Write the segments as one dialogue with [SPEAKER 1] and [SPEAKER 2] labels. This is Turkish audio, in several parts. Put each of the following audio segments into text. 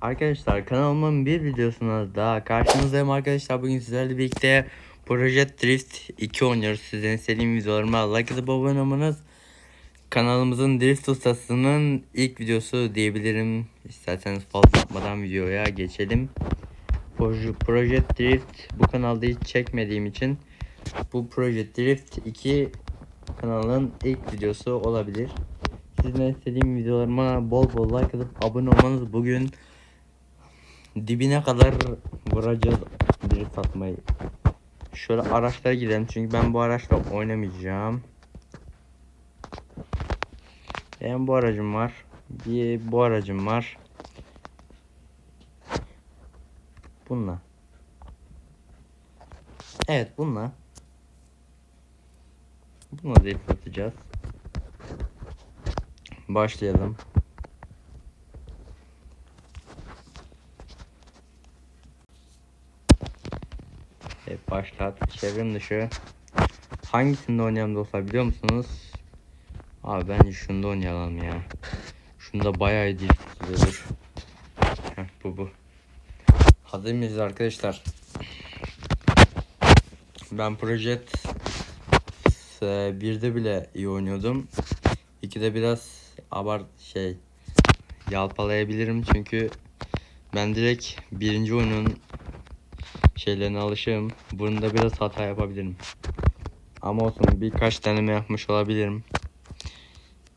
[SPEAKER 1] Arkadaşlar kanalımın bir videosuna daha karşınızdayım arkadaşlar. Bugün sizlerle birlikte Project Drift 2 oynuyoruz. Sizden istediğim videolarıma like atıp abone olmanız kanalımızın drift ustasının ilk videosu diyebilirim. İsterseniz fazla yapmadan videoya geçelim. Proje- Project Drift bu kanalda hiç çekmediğim için bu Project Drift 2 kanalın ilk videosu olabilir. Sizden istediğim videolarıma bol bol like atıp abone olmanız bugün dibine kadar vuracağız drift atmayı. Şöyle araçlara gidelim çünkü ben bu araçla oynamayacağım. Benim bu aracım var. Bir bu aracım var. Bununla. Evet bununla. Bununla drift atacağız. Başlayalım. Başlat. Çevrim dışı. Hangisinde oynayalım dostlar biliyor musunuz? Abi bence şunda oynayalım ya. Şunda bayağı iyi tutuluyor. Heh, bu bu. Hazır mıyız arkadaşlar? Ben Project e, birde bile iyi oynuyordum. İkide biraz abart şey yalpalayabilirim çünkü ben direkt birinci oyunun şeylerine alışığım. Bunda biraz hata yapabilirim. Ama olsun birkaç deneme yapmış olabilirim.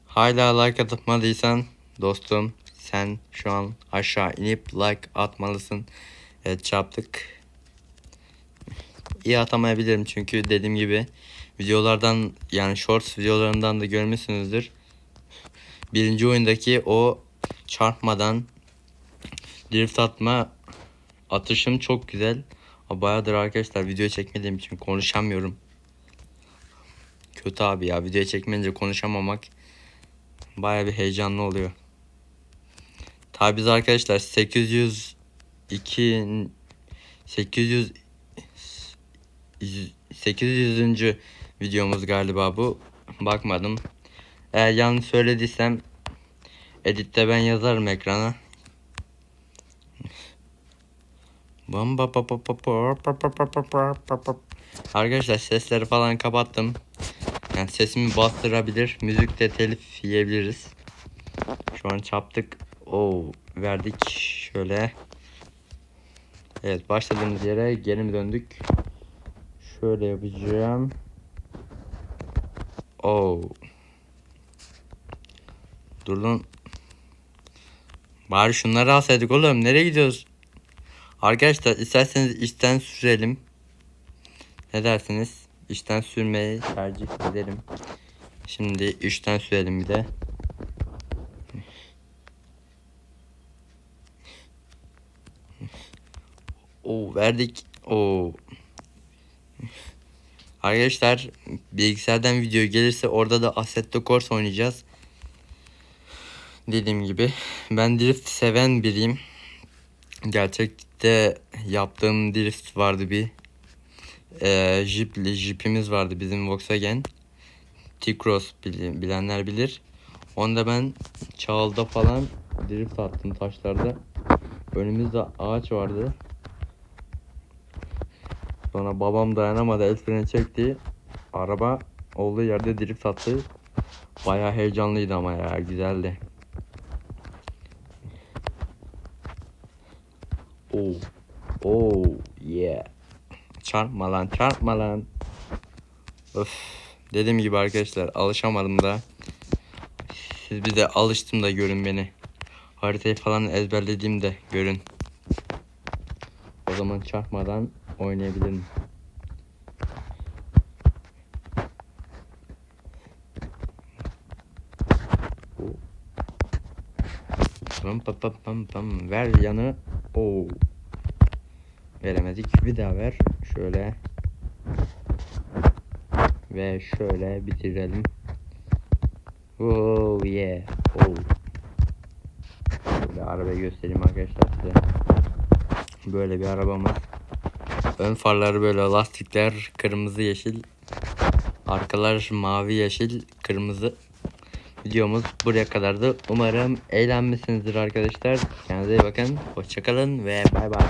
[SPEAKER 1] Hala like atmadıysan dostum sen şu an aşağı inip like atmalısın. Evet çarptık. İyi atamayabilirim çünkü dediğim gibi videolardan yani shorts videolarından da görmüşsünüzdür. Birinci oyundaki o çarpmadan drift atma atışım çok güzel. Bayağıdır arkadaşlar video çekmediğim için konuşamıyorum. Kötü abi ya video çekmeyince konuşamamak baya bir heyecanlı oluyor. Tabi biz arkadaşlar 802 800 800. videomuz galiba bu. Bakmadım. Eğer yanlış söylediysem editte ben yazarım ekrana. Arkadaşlar sesleri falan kapattım. Yani sesimi bastırabilir. Müzikte telif yiyebiliriz. Şu an çaptık. Oo verdik şöyle. Evet başladığımız yere geri mi döndük? Şöyle yapacağım. Oo. Dur. Bari şunları alsaydık oğlum. Nereye gidiyoruz? Arkadaşlar isterseniz işten sürelim. Ne dersiniz? İşten sürmeyi tercih ederim. Şimdi işten sürelim bir de. Oo verdik. Oo. Arkadaşlar bilgisayardan video gelirse orada da Assetto Corsa oynayacağız. Dediğim gibi ben drift seven biriyim. Gerçekte yaptığım drift vardı bir. Ee, Jeep, Jeep'imiz vardı bizim Volkswagen. T-Cross bil- bilenler bilir. Onda ben Çağıl'da falan drift attım taşlarda. Önümüzde ağaç vardı. Sonra babam dayanamadı el freni çekti. Araba olduğu yerde drift attı. Baya heyecanlıydı ama ya güzeldi. Oh. Oh yeah. Çarpma lan çarpma lan. Öf. Dediğim gibi arkadaşlar alışamadım da. Siz bir de alıştım da görün beni. Haritayı falan ezberlediğim de görün. O zaman çarpmadan oynayabilirim. Pam pam pam pam pam. Ver yanı. Oo. Veremedik. Bir daha ver. Şöyle. Ve şöyle bitirelim. Oh yeah. Oh. Şöyle arabayı göstereyim arkadaşlar size. Böyle bir arabamız. Ön farları böyle lastikler kırmızı yeşil. Arkalar mavi yeşil kırmızı. Videomuz buraya kadardı. Umarım eğlenmişsinizdir arkadaşlar. Kendinize iyi bakın. Hoşçakalın ve bay bay.